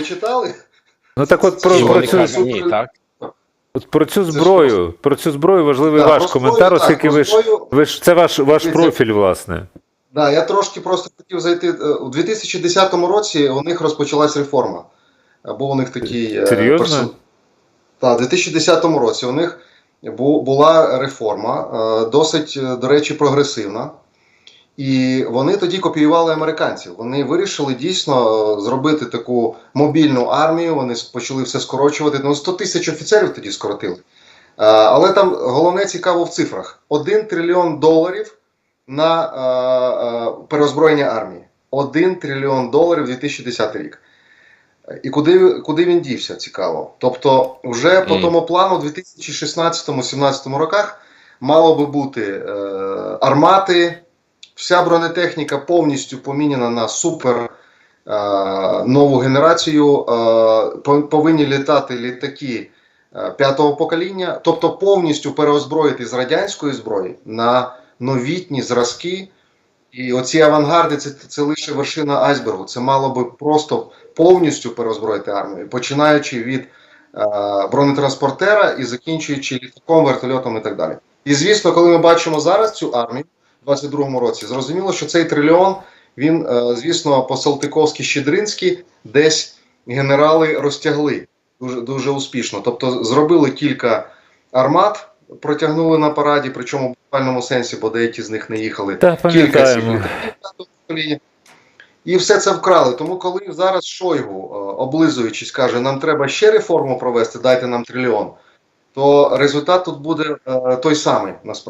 ви читали? Ну так от про, про цю, кажуть, ні, так. от про цю зброю, про цю зброю важливий Да, ваш зброю, коментар, так, оскільки про ви ж, зброю- ви ж це ваш, ваш Дивіться. профіль, власне. Да, я трошки просто хотів зайти. Е, У 2010 році у них розпочалась реформа. Е, Був у них такий. е, Серйозно? Так, у 2010 році у них бу- була реформа, е, досить, е, до речі, прогресивна. І вони тоді копіювали американців. Вони вирішили дійсно е, зробити таку мобільну армію. Вони почали все скорочувати. Ну, 100 тисяч офіцерів тоді скоротили. Е, Але там головне цікаво в цифрах: 1 трильйон доларів на е, переозброєння армії. 1 трильйон доларів 2010 рік. І куди, куди він дівся, цікаво. Тобто, вже по тому плану, в 2016-2017 роках мало би бути е, армати, вся бронетехніка повністю поміняна на супер е, нову генерацію. Е, повинні літати літаки е, п'ятого покоління, тобто повністю переозброїти з радянської зброї на новітні зразки. І оці авангарди це, це лише вершина айсбергу. Це мало би просто повністю переозброїти армію, починаючи від е, бронетранспортера і закінчуючи літаком, вертольотом і так далі. І звісно, коли ми бачимо зараз цю армію в 22-му році, зрозуміло, що цей трильйон він, е, звісно, по Салтиковськи щедринськи десь генерали розтягли дуже, дуже успішно. Тобто зробили кілька армат, протягнули на параді, причому в буквальному сенсі, бо деякі з них не їхали Та кілька літаків. І все це вкрали. Тому, коли зараз Шойгу, е, облизуючись, каже, нам треба ще реформу провести, дайте нам трильйон, то результат тут буде е, той самий насправді.